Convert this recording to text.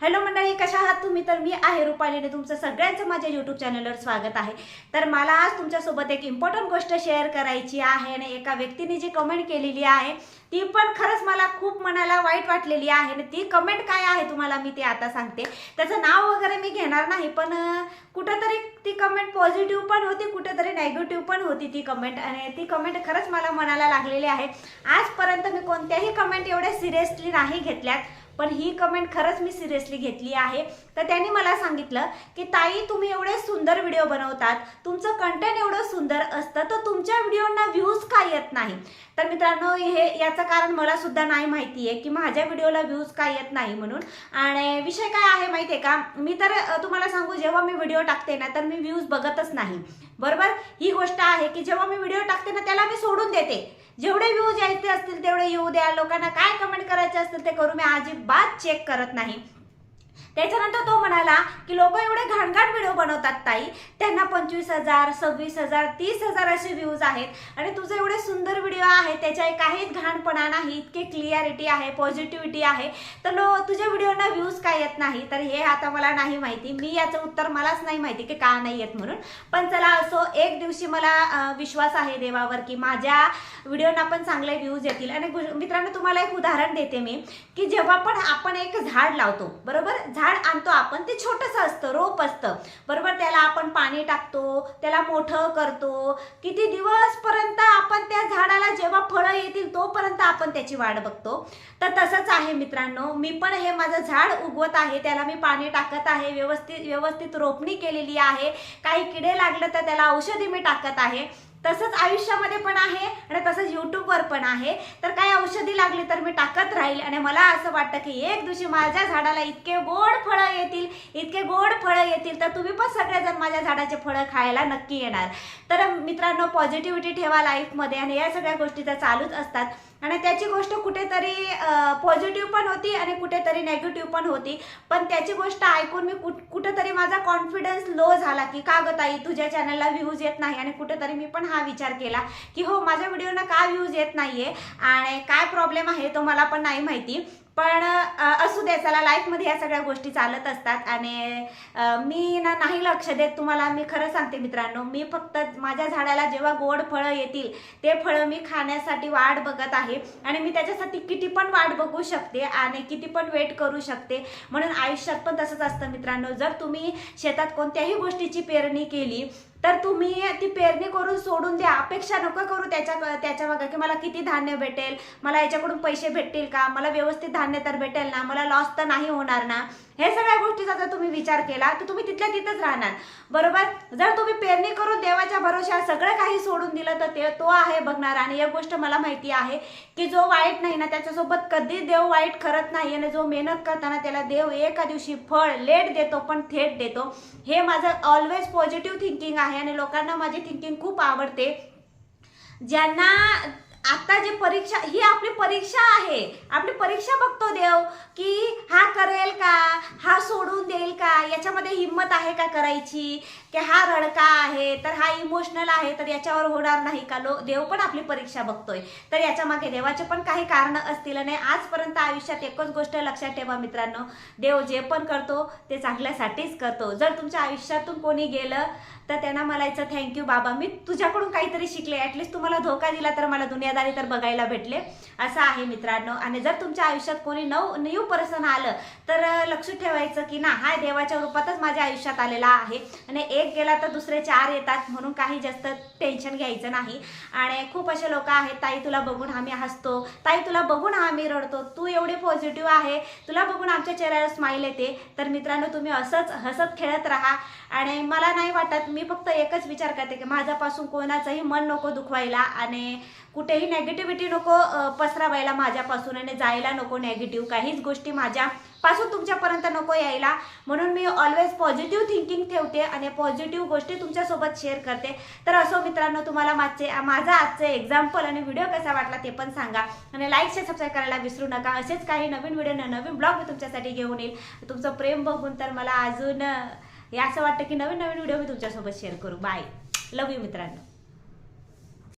Hello मंडळी कशा आहात तुम्ही? तर मी आहे रुपालीने तुमचं सगळ्यांचं माझ्या यूट्यूब चॅनलवर स्वागत आहे. तर मला आज तुमच्यासोबत एक इम्पॉर्टंट गोष्ट शेअर करायची आहे आणि एका व्यक्तीने जी कमेंट केलेली आहे ती पण खरंच मला खूप मनाला वाईट वाटलेली आहे आणि ती कमेंट काय आहे तुम्हाला मी ते आता सांगते. त्याचं नाव वगैरे मी घेणार नाही पण कुठंतरी ती कमेंट पॉझिटिव्ह पण होती कुठंतरी नेगेटिव्ह पण होती ती कमेंट आणि ती कमेंट खरंच मला मनाला लागलेली आहे. आजपर्यंत मी कोणत्याही कमेंट एवढ्या सिरियसली नाही घेतल्यात. पण ही कमेंट खरंच मी सिरियसली घेतली आहे. तर त्यांनी मला सांगितलं की ताई तुम्ही एवढे सुंदर व्हिडिओ बनवतात. तुमचं कंटेंट एवढं सुंदर असतं येत नाही. तर मित्रांनो हे याचं कारण मला सुद्धा नाही माहिती आहे की माझ्या व्हिडिओला व्ह्यूज का येत नाही म्हणून. आणि विषय काय आहे माहिती आहे का? मी तर तुम्हाला सांगू जेव्हा मी व्हिडिओ टाकते ना तर मी व्ह्यूज बघतच नाही. बरोबर? ही गोष्ट आहे की जेव्हा मी व्हिडिओ टाकते ना त्याला मी सोडून देते. जेवढे व्ह्यूज यायचे असतील तेवढे येऊ द्या. लोकांना काय कमेंट करायचे असतील ते करू मी अजिबात चेक करत नाही. त्याच्यानंतर तो म्हणाला की लोक एवढे घाणघाण व्हिडिओ बनवतात ताई. त्यांना पंचवीस हजार सव्वीस हजार तीस हजार असे व्ह्यूज आहेत. आणि तुझे एवढे सुंदर व्हिडिओ आहे त्याच्या काहीच घाणपणा नाही इतके क्लिअरिटी आहे पॉझिटिव्हिटी आहे. तर लो तुझ्या व्हिडिओना व्ह्यूज काय येत नाही? तर हे आता मला नाही माहिती. मी याचं उत्तर मलाच नाही माहिती की का नाही येत म्हणून. पण चला असो एक दिवशी मला विश्वास आहे देवावर की माझ्या व्हिडिओना पण चांगले व्ह्यूज येतील. आणि मित्रांनो तुम्हाला एक उदाहरण देते मी की जेव्हा पण आपण एक झाड लावतो बरोबर? झाड झाड आणतो आपण ते छोटंसं असतं रोप असतं. बरोबर? त्याला आपण पाणी टाकतो त्याला मोठं करतो. किती दिवसपर्यंत आपण त्या झाडाला जेव्हा फळं येतील तोपर्यंत आपण त्याची वाढ बघतो. तर तसंच आहे मित्रांनो. मी पण हे माझं झाड उगवत आहे त्याला मी पाणी टाकत आहे व्यवस्थित व्यवस्थित रोपणी केलेली आहे. काही किडे लागले तर त्याला औषधी मी टाकत आहे. तसंच आयुष्यामध्ये पण आहे आणि तसंच युट्यूबवर पण आहे. तर काही औषधी लागली तर मी टाकत राहील आणि मला असं वाटतं की एक दिवशी माझ्या झाडाला इतके गोड फळं येतील इतके गोड फळं येतील तर तुम्ही पण सगळेजण माझ्या झाडाचे फळं खायला नक्की येणार. तर मित्रांनो पॉझिटिव्हिटी ठेवा लाईफमध्ये आणि या सगळ्या गोष्टी तर चालूच असतात. आणि त्याची गोष्ट कुठेतरी पॉझिटिव्ह पण होती आणि कुठेतरी नेगेटिव्ह पण होती. पण त्याची गोष्ट ऐकून मी कुठ कुठेतरी माझा कॉन्फिडन्स लो झाला की का ग ताई तुझ्या चॅनलला व्ह्यूज येत नाही. आणि कुठेतरी मी पण हा विचार केला की हो माझ्या व्हिडिओना का व्ह्यूज येत नाहीये? आणि काय प्रॉब्लेम आहे तो मला पण नाही माहिती. पण असू दे चला लाईफमध्ये या सगळ्या गोष्टी चालत असतात आणि मी ना नाही लक्ष देत. तुम्हाला मी खरं सांगते मित्रांनो मी फक्त माझ्या झाडाला जेव्हा गोड फळं येतील ते फळं मी खाण्यासाठी वाट बघत आहे आणि मी त्याच्यासाठी किती पण वाट बघू शकते आणि किती पण वेट करू शकते. म्हणून आयुष्यात पण तसंच असतं मित्रांनो जर तुम्ही शेतात कोणत्याही गोष्टीची पेरणी केली तर तुम्ही ती पेरणी करून सोडून द्या. अपेक्षा नको करू त्याच्या त्याच्या मागं की मला किती धान्य भेटेल मला याच्याकडून पैसे भेटतील का मला व्यवस्थित धान्य तर भेटेल ना मला लॉस तर नाही होणार ना. हे सगळ्या गोष्टीचा जर तुम्ही विचार केला तर तुम्ही तिथल्या तिथंच राहणार. बरोबर? जर तुम्ही पेरणी करून देवाच्या भरोशा सगळं काही सोडून दिलं तर ते तो आहे बघणार. आणि एक गोष्ट मला माहिती आहे की जो वाईट नाही ना त्याच्यासोबत कधी देव वाईट करत नाही आणि जो मेहनत करताना त्याला देव एका दिवशी फळ लेट देतो पण थेट देतो. हे माझं ऑलवेज पॉझिटिव्ह थिंकिंग आहे. आणि लोकांना माझी थिंकिंग खूप आवडते. ज्यांना आता जे परीक्षा ही आपली परीक्षा आहे. आपली परीक्षा बघतो देव की हा करेल का? हा सोडून देईल का? याच्यामध्ये हिंमत आहे का करायची? की हा रडका आहे तर हा इमोशनल आहे तर याच्यावर होणार नाही का? लो देव पण आपली परीक्षा बघतोय. तर याच्या मागे देवाचे पण काही कारण असतील आणि आजपर्यंत आयुष्यात एकच गोष्ट लक्षात ठेवा मित्रांनो. देव जे पण करतो ते चांगल्यासाठीच करतो. जर तुमच्या आयुष्यातून कोणी गेलं तर त्यांना म्हणायचं थँक्यू बाबा. मी तुझ्याकडून काहीतरी शिकले. ॲटलिस्ट तुम्हाला धोका दिला तर मला दुनियादारी तर बघायला भेटले. असं आहे मित्रांनो. आणि जर तुमच्या आयुष्यात कोणी नऊ न्यू पर्सन आलं तर लक्ष ठेवायचं की ना हा देवाच्या रूपातच माझ्या आयुष्यात आलेला आहे. आणि एक गेला तर दुसरे चार येतात. म्हणून काही जास्त टेन्शन घ्यायचं नाही. आणि खूप असे लोक आहेत ताई तुला बघून आम्ही हसतो. ताई तुला बघून आम्ही रडतो. तू एवढी पॉझिटिव्ह आहे. तुला बघून आमच्या चेहऱ्यावर स्माईल येते. तर मित्रांनो तुम्ही असंच हसत खेळत राहा. आणि मला नाही वाटत मी फक्त एकच विचार करते की माझ्यापासून कोणाचंही मन नको दुखवायला आणि कुठेही नेगेटिव्हिटी नको पसरावायला माझ्यापासून आणि जायला नको नेगेटिव्ह काहीच गोष्टी माझ्यापासून तुमच्यापर्यंत नको यायला. म्हणून मी ऑलवेज पॉझिटिव्ह थिंकिंग ठेवते आणि पॉझिटिव्ह गोष्टी तुमच्यासोबत शेअर करते. तर असो मित्रांनो तुम्हाला मागचे माझा आजचं एक्झाम्पल आणि व्हिडिओ कसा वाटला ते पण सांगा. आणि लाईक शेअर सबस्क्राईब करायला विसरू नका. असेच काही नवीन व्हिडिओ नवीन ब्लॉग मी तुमच्यासाठी घेऊन येईल. तुमचं प्रेम बघून तर मला अजून हे असं वाटतं की नवीन नवीन व्हिडिओ मी तुमच्यासोबत शेअर करू. बाय लव यू मित्रांनो.